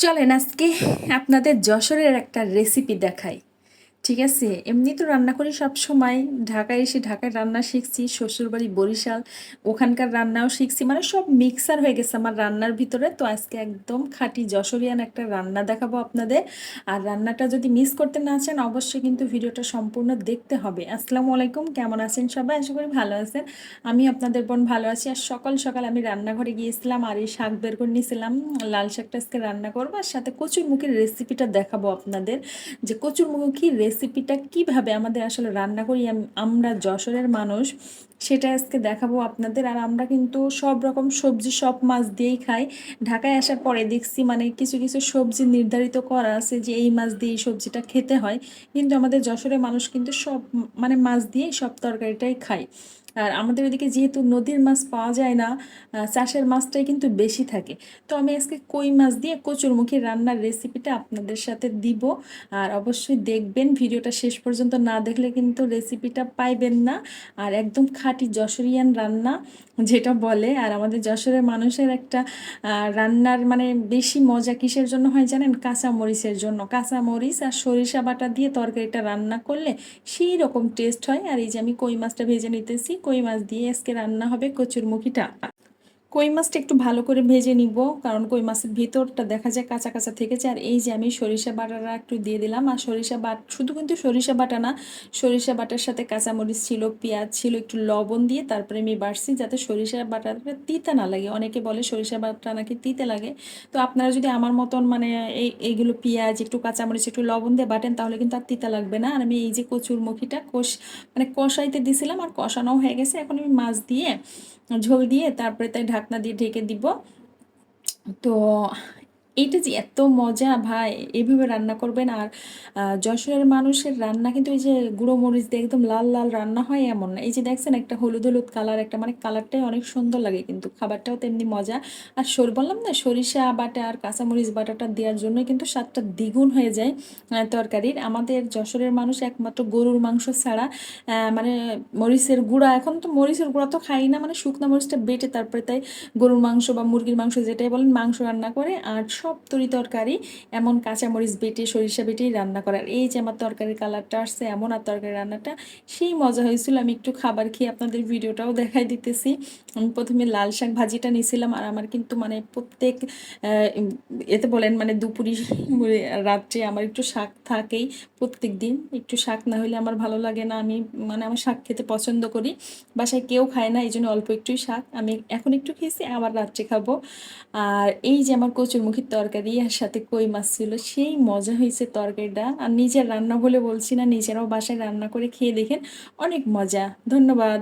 চলেন আজকে আপনাদের যশোরের একটা রেসিপি দেখাই। ঠিক আছে, এমনি তো রান্না করি সব সময়। ঢাকায় এসে ঢাকায় রান্না শিখছি, শ্বশুরবাড়ি বরিশাল, ওখানকার রান্নাও শিখছি। মানে সব মিক্সার হয়ে গেছে আমার রান্নার ভিতরে। তো আজকে একদম খাঁটি যশোরিয়ান একটা রান্না দেখাবো আপনাদের। আর রান্নাটা যদি মিস করতে না চান, অবশ্যই কিন্তু ভিডিওটা সম্পূর্ণ দেখতে হবে। আসসালামু আলাইকুম, কেমন আছেন সবাই? আশা করি ভালো আছেন। আমি আপনাদের বোন ভালো আছি। আর সকাল সকাল আমি রান্নাঘরে গিয়েছিলাম আর এই শাক বের করে নিয়েছিলাম। লাল শাকটা আজকে রান্না করব। আর সাথে কচুর মুখের রেসিপিটা দেখাবো আপনাদের। যে কচুর মুখী রেসিপিটা কীভাবে আমাদের আসলে রান্না করি আমরা যশোরের মানুষ, সেটা আজকে দেখাবো আপনাদের। আর আমরা কিন্তু সব রকম সবজি, সব মাছ দিয়েই খাই। ঢাকায় আসার পরে দেখছি মানে কিছু কিছু সবজি নির্ধারিত করা আছে যে এই মাছ দিয়ে এই সবজিটা খেতে হয়। কিন্তু আমাদের যশোরের মানুষ কিন্তু সব মানে মাছ দিয়েই সব তরকারিটাই খায়। আর আমাদের ওইদিকে যেহেতু নদীর মাছ পাওয়া যায় না চাষের মাছটাই কিন্তু বেশি থাকে। তো আমি আজকে কই মাছ দিয়ে কচুরমুখী রান্নার রেসিপিটা আপনাদের সাথে দিব। আর অবশ্যই দেখবেন, ভিডিওটা শেষ পর্যন্ত না দেখলে কিন্তু রেসিপিটা পাইবেন না। আর একদম খাঁটি যশোরিয়ান রান্না যেটা বলে। আর আমাদের যশোরের মানুষের একটা রান্নার মানে বেশি মজা কিসের জন্য হয় জানেন? কাঁচা মরিচের জন্য। কাঁচা মরিচ আর সরিষা বাটা দিয়ে তরকারিটা রান্না করলে সেই রকম টেস্ট হয়। আর এই যে আমি কই মাছটা ভেজে নিতেছি কই মাছ দিয়ে আজকে রান্না হবে কচুরমুখিটা? কই মাছটা একটু ভালো করে ভেজে নিব, কারণ কই মাছের ভিতরটা দেখা যায় কাঁচা কাঁচা থেকেছে আর এই যে আমি সরিষা বাটাটা একটু দিয়ে দিলাম, আর সরিষা বাট, শুধু কিন্তু সরিষা বাটা না, সরিষা বাটার সাথে কাঁচামরিচ ছিল, পেঁয়াজ ছিল, একটু লবণ দিয়ে তারপরে আমি বাড়ছি যাতে সরিষা বাটাটা তিতা না লাগে। অনেকে বলে সরিষা বাটা নাকি তিতে লাগে। তো আপনারা যদি আমার মতন মানে এই, এইগুলো পেঁয়াজ, একটু কাঁচামরিচ, একটু লবণ দিয়ে বাটেন, তাহলে কিন্তু আর তিতা লাগবে না। আর আমি এই যে কচুর মুখিটা কষ মানে কষাইতে দিছিলাম, আর কষানোও হয়ে গেছে। এখন আমি মাছ দিয়ে ঝোল দিয়ে তারপরে তাই ঢাকনা দিয়ে ঢেকে দিব। তো এইটা যে এত মজা, ভাই এইভাবে রান্না করবেন আর যশোরের মানুষের রান্না কিন্তু এই যে গুঁড়ো মরিচ দিয়ে একদম লাল লাল রান্না হয় এমন না। এই যে দেখছেন একটা হলুদ হলুদ কালার একটা মানে কালারটাই অনেক সুন্দর লাগে কিন্তু, খাবারটাও তেমনি মজা। আর সর, বললাম না, সরিষা বাটা আর কাঁচামরিচ বাটাটা দেওয়ার জন্যই কিন্তু স্বাদটা দ্বিগুণ হয়ে যায় তরকারির। আমাদের যশোরের মানুষ একমাত্র গরুর মাংস ছাড়া মানে মরিচের গুঁড়া, এখন তো মরিচের গুঁড়া তো খাই না মানে শুকনো মরিচটা বেটে তারপরে তাই গরুর মাংস বা মুরগির মাংস যেটাই বলেন মাংস রান্না করে, আর সব তরি তরকারি, এমন কাঁচামরিচ বেটে, সরিষা বেটেই রান্না করার। এই যে আমার তরকারির কালারটা আসছে, এমন আর তরকারি রান্নাটা, সেই মজা হয়েছিল। আমি একটু খাবার খেয়ে আপনাদের ভিডিওটাও দেখাই দিতেছি। আমি প্রথমে লাল শাক ভাজিটা নিয়েছিলাম, আর আমার কিন্তু মানে প্রত্যেক এতে বলেন মানে দুপুরি রাত্রে আমার একটু শাক থাকেই প্রত্যেক দিন। একটু শাক না হলে আমার ভালো লাগে না। আমি মানে আমার শাক খেতে পছন্দ করি। বাসায় কেউ খায় না এই জন্য অল্প একটুই শাক। আমি এখন একটু খেয়েছি, আবার রাত্রে খাব। আর এই যে আমার কচুর কচুরমুখির তরকারি আর সাথে কই মাছ ছিল, সেই মজা হয়েছে তরকারিটা। আর নিজের রান্না বলে বলছি না, নিজেরাও বাসায় রান্না করে খেয়ে দেখেন, অনেক মজা। ধন্যবাদ।